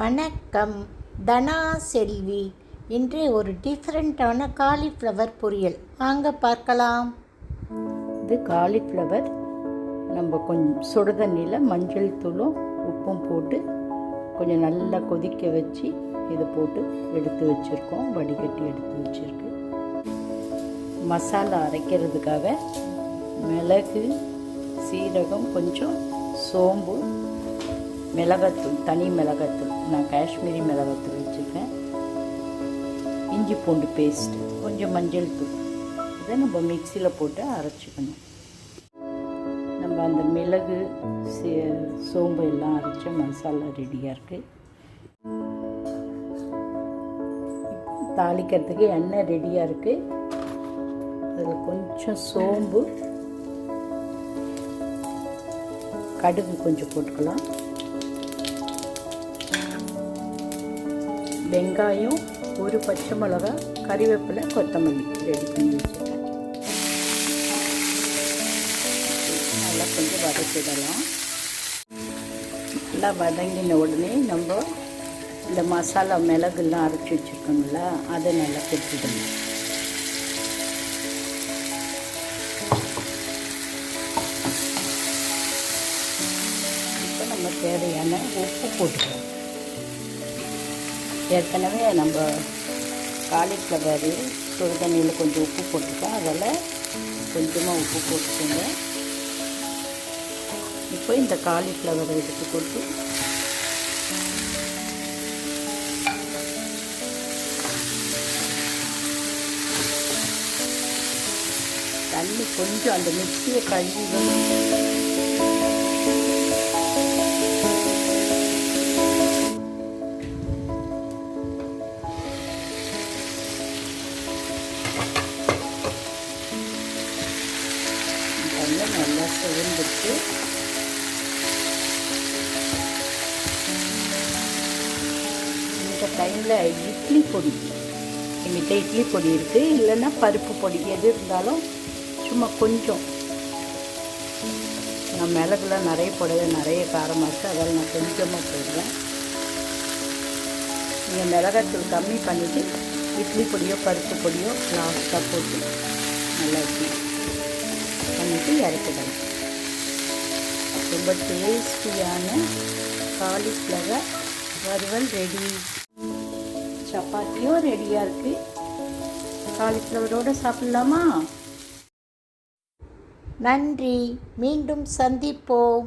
வணக்கம். தனா செல்வி. இன்று ஒரு டிஃப்ரெண்ட்டான காலிஃப்ளவர் பொரியல். வாங்க பார்க்கலாம். இது காலிஃப்ளவர். நம்ம கொஞ்சம் சுட தண்ணியில் மஞ்சள் தூளும் உப்பும் போட்டு கொஞ்சம் நல்லா கொதிக்க வச்சு இதை போட்டு எடுத்து வச்சுருக்கோம். வடிகட்டி எடுத்து வச்சுருக்கு. மசாலா அரைக்கிறதுக்காக மிளகு சீரகம் கொஞ்சம் சோம்பு மிளகாத்தூள் தனி மிளகாத்தூள். நான் காஷ்மீரி மிளகாத்தூள் வச்சுருக்கேன். இஞ்சி பூண்டு பேஸ்ட் கொஞ்சம் மஞ்சள் தூள். இதை நம்ம மிக்சியில் போட்டு அரைச்சிக்கணும். நம்ம அந்த மிளகு சே சோம்பு எல்லாம் அரைச்ச மசாலா ரெடியாக இருக்குது தாளிக்கிறதுக்கு எண்ணெய் ரெடியாக இருக்குது அதில் கொஞ்சம் சோம்பு. கடுகு கொஞ்சம் போட்டுக்கலாம். வெங்காயம் ஒரு பச்சை மிளகா கறிவேப்பிலை கொத்தமல்லி ரெடி பண்ணி வச்சுருக்கேன். நல்லா கொஞ்சம் வதக்கிடலாம். நல்லா வதங்கின உடனே நம்ம இந்த மசாலா மிளகுலாம் அரைச்சி வச்சுருக்கோம்ல அதை நல்லா கொட்டிடணும் இப்போ நம்ம தேவையான உப்பு போட்டுக்கலாம். ஏற்கனவே நம்ம காலிஃப்ளவர் சுடு தண்ணியில் கொஞ்சம் உப்பு போட்டிருக்கோம் அதில் கொஞ்சமாக உப்பு போட்டுக்கோங்க. இப்போ இந்த காலிஃப்ளவரை எடுத்து போட்டு தண்ணி கொஞ்சம் அந்த மிக்சியை கழுவி நல்லா சுருந்துட்டு இந்த டைமில் இட்லி பொடி. எங்கிட்ட இட்லி பொடி இருக்குது இல்லைன்னா பருப்பு பொடி. எது இருந்தாலும் சும்மா கொஞ்சம். நான் மிளகுலாம் நிறைய போடுவேன் நிறைய காரமாக இருக்குது அதெல்லாம் நான் கொஞ்சமாக போடுவேன் நீங்கள் மிளகாத்தூள் கம்மி பண்ணிவிட்டு இட்லி பொடியோ பருப்பு பொடியோ லாஸ்ட்டாக போட்டு நல்லா இருக்கும் பண்ணிவிட்டு இறக்கிடலாம் ரொம்ப டேஸ்டியான காலிஃப்ளவர் வறுவல் ரெடி. சப்பாத்தியும் ரெடியாக இருக்குது காலிஃப்ளவரோடு சாப்பிட்லாமா? நன்றி. மீண்டும் சந்திப்போம்.